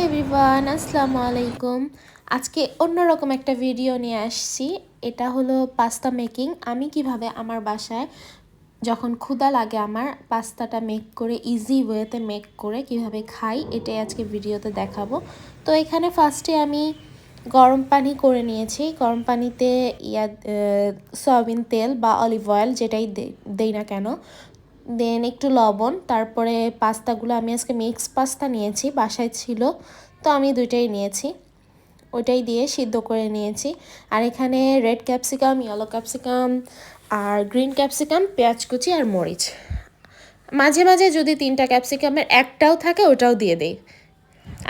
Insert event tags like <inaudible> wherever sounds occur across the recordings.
Everyone, আসসালামু আলাইকুম। আজকে অন্যরকম একটা ভিডিও নিয়ে আসছি। এটা হলো পাস্তা মেকিং। আমি কীভাবে আমার বাসায় যখন ক্ষুধা লাগে আমার পাস্তাটা মেক করে ইজি ওয়েতে মেক করে কীভাবে খাই, এটাই আজকে ভিডিওতে দেখাবো। তো এখানে ফার্স্টে আমি গরম পানি করে নিয়েছি। গরম পানিতে ইয়া সয়াবিন তেল বা অলিভ অয়েল যেটাই দেই না কেন। দেন একটু লবণ, তারপরে পাস্তাগুলো আমি আজকে মিক্স পাস্তা নিয়েছি, বাসায় ছিল, তো আমি দুইটাই নিয়েছি। ওইটাই দিয়ে সিদ্ধ করে নিয়েছি। আর এখানে রেড ক্যাপসিকাম ইয়েলো ক্যাপসিকাম আর গ্রিন ক্যাপসিকাম পেঁয়াজ কুচি আর মরিচ। মাঝে মাঝে যদি তিনটা ক্যাপসিকামের একটাও থাকে, ওটাও দিয়ে দেই।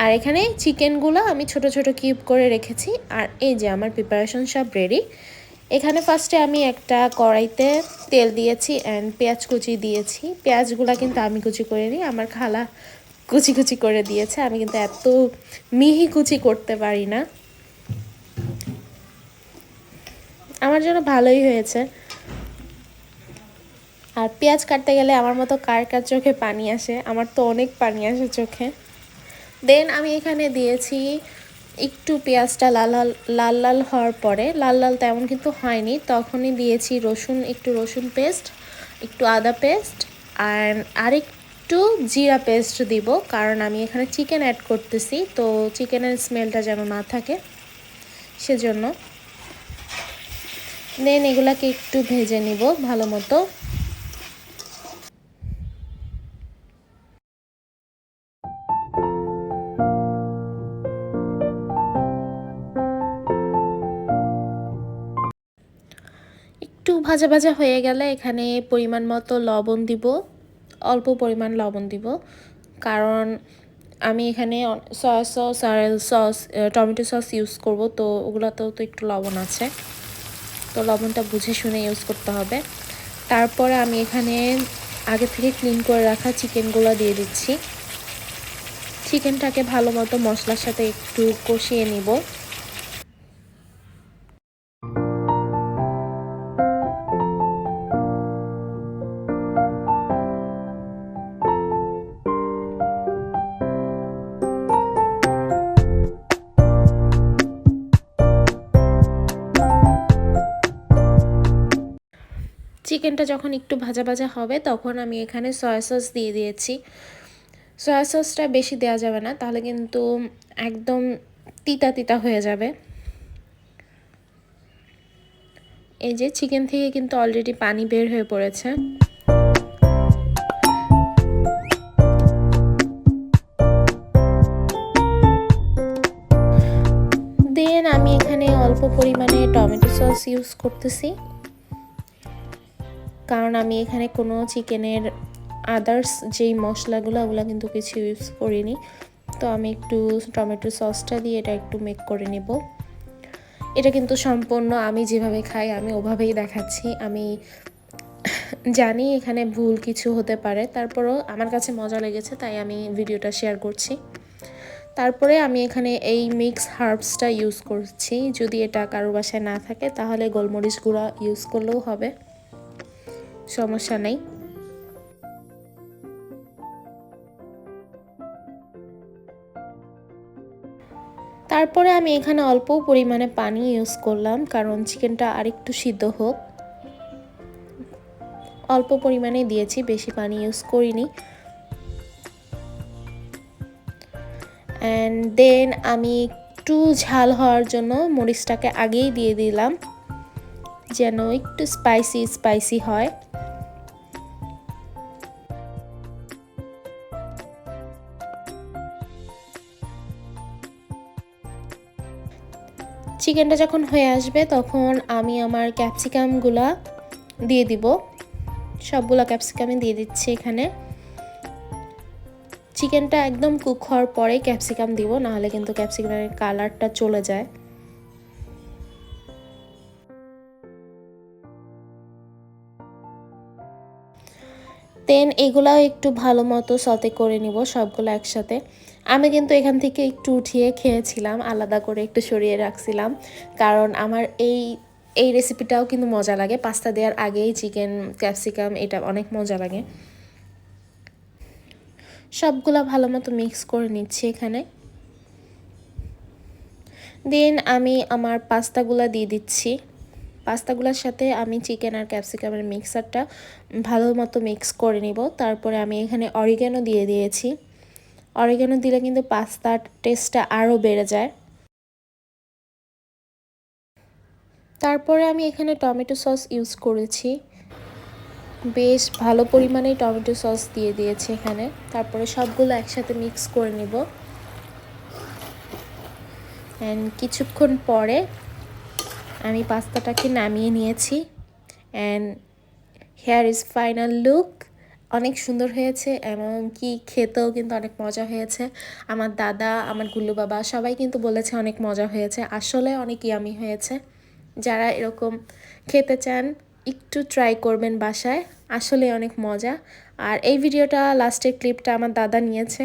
আর এখানে চিকেনগুলো আমি ছোট ছোট কিউব করে রেখেছি। আর এই যে আমার প্রিপারেশন সব রেডি এখানে ফার্স্টে আমি একটা কড়াইতে তেল দিয়েছি অ্যান্ড পেঁয়াজ কুচি দিয়েছি। পেঁয়াজগুলো কিন্তু আমি কুচি করে নিই আমার খালা কুচি কুচি করে দিয়েছে। আমি কিন্তু এত মিহি কুচি করতে পারি না। আমার জন্য ভালোই হয়েছে। আর পেঁয়াজ কাটতে গেলে আমার মতো কার কার চোখে পানি আসে? আমার তো অনেক পানি আসে চোখে। দেন আমি এখানে দিয়েছি একটু পেঁয়াজটা লাল লাল লাল হওয়ার পরে, লাল লাল তেমন কিন্তু হয়নি, তখনই দিয়েছি রসুন, একটু রসুন পেস্ট, একটু আদা পেস্ট, আর আরেকটু জিরা পেস্ট দিব, কারণ আমি এখানে চিকেন অ্যাড করতেছি, তো চিকেনের স্মেলটা যেন না থাকে, সেজন্য। দেন এগুলাকে একটু ভেজে নিব ভালো মতো। একটু ভাজা ভাজা হয়ে গেলে এখানে পরিমাণ মতো লবণ দিব, অল্প পরিমাণ লবণ দিব। কারণ আমি এখানে সয়া সস আর সস টমেটো সস ইউজ করব, তো ওগুলোতেও তো একটু লবণ আছে। তো লবণটা বুঝে শুনে ইউজ করতে হবে। তারপরে আমি এখানে আগে থেকে ক্লিন করে রাখা চিকেনগুলো দিয়ে দিচ্ছি। চিকেনটাকে ভালো মতো মশলার সাথে একটু কষিয়ে নিব। চিকেনটা যখন একটু ভাজা ভাজা হবে, তখন আমি এখানে সয়া সস দিয়ে দিয়েছি। সয়া সসটা বেশি দেওয়া যাবে না, তাহলে কিন্তু একদম তিতা তিতা হয়ে যাবে। এই যে চিকেন থেকে কিন্তু অলরেডি পানি বের হয়ে পড়েছে। দেন আমি এখানে অল্প পরিমাণে টমেটো সস ইউজ করতেছি। কারণ আমি এখানে কোনো চিকেনের আদার্স যেই মশলাগুলো, ওগুলো কিন্তু কিছু ইউজ করিনি। তো আমি একটু টমেটো সসটা দিয়ে এটা একটু মেক করে নেব। এটা কিন্তু সম্পূর্ণ আমি যেভাবে খাই, আমি ওভাবেই দেখাচ্ছি। আমি জানি এখানে ভুল কিছু হতে পারে, তারপরও আমার কাছে মজা লেগেছে, তাই আমি ভিডিওটা শেয়ার করছি। তারপরে আমি এখানে এই মিক্স হার্বসটা ইউজ করছি। যদি এটা কারও বাসায় না থাকে, তাহলে গোলমরিচ গুঁড়া ইউজ করলেও হবে। সমস্যা নেই। তারপরে আমি এখানে অল্প পরিমাণে পানি ইউজ করলাম, কারণ চিকেনটা আরেকটু সিদ্ধ হোক। অল্প পরিমাণে দিয়েছি, বেশি পানি ইউজ করিনি। অ্যান্ড দেন আমি একটু ঝাল হওয়ার জন্য মরিচটাকে আগেই দিয়ে দিলাম, যেন একটু স্পাইসি স্পাইসি হয়। চিকেনটা যখন হয়ে আসবে, তখন আমি আমার ক্যাপসিকামগুলা দিয়ে দিব। সবগুলো ক্যাপসিকামই দিয়ে দিচ্ছি এখানে। চিকেনটা একদম কুক হওয়ার পরে ক্যাপসিকাম দিব, নাহলে কিন্তু ক্যাপসিকামের কালারটা চলে যায়। দেন এগুলাও একটু ভালো মতো সতে করে নিব সবগুলো একসাথে। আমি কিন্তু এখান থেকে একটু উঠিয়ে খেয়েছিলাম, আলাদা করে একটু সরিয়ে রাখছিলাম। কারণ আমার এই এই রেসিপিটাও কিন্তু মজা লাগে। পাস্তা দেওয়ার আগেই চিকেন ক্যাপসিকাম এটা অনেক মজা লাগে। সবগুলো ভালো মতো মিক্স করে নিচ্ছি এখানে। দেন আমি আমার পাস্তাগুলো দিয়ে দিচ্ছি। পাস্তাগুলোর সাথে আমি চিকেন আর ক্যাপসিকামের মিক্সারটা ভালো মতো মিক্স করে নিব। তারপরে আমি এখানে অরিগ্যানো দিয়ে দিয়েছি। অরিগ্যানো দিলে কিন্তু পাস্তার টেস্টটা আরও বেড়ে যায়। তারপরে আমি এখানে টমেটো সস ইউজ করেছি। বেশ ভালো পরিমাণেই টমেটো সস দিয়ে দিয়েছি এখানে। তারপরে সবগুলো একসাথে মিক্স করে নিব। অ্যান্ড কিছুক্ষণ পরে আমি পাস্তাটাকে নামিয়ে নিয়েছি। And here is final look অনেক সুন্দর হয়েছে এবং কি খেতেও কিন্তু অনেক মজা হয়েছে। আমার দাদা, আমার গুল্লু বাবা সবাই কিন্তু বলেছে অনেক মজা হয়েছে। আসলে অনেক ইয়ামি হয়েছে। যারা এরকম খেতে চান, একটু ট্রাই করবেন বাসায়। আসলে অনেক মজা। আর এই ভিডিওটা লাস্টের ক্লিপটা আমার দাদা নিয়েছে।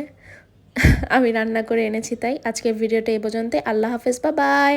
<laughs> আমি রান্না করে এনেছি তাই। আজকের ভিডিওটা এই পর্যন্ত আল্লাহ হাফেজ বা বাই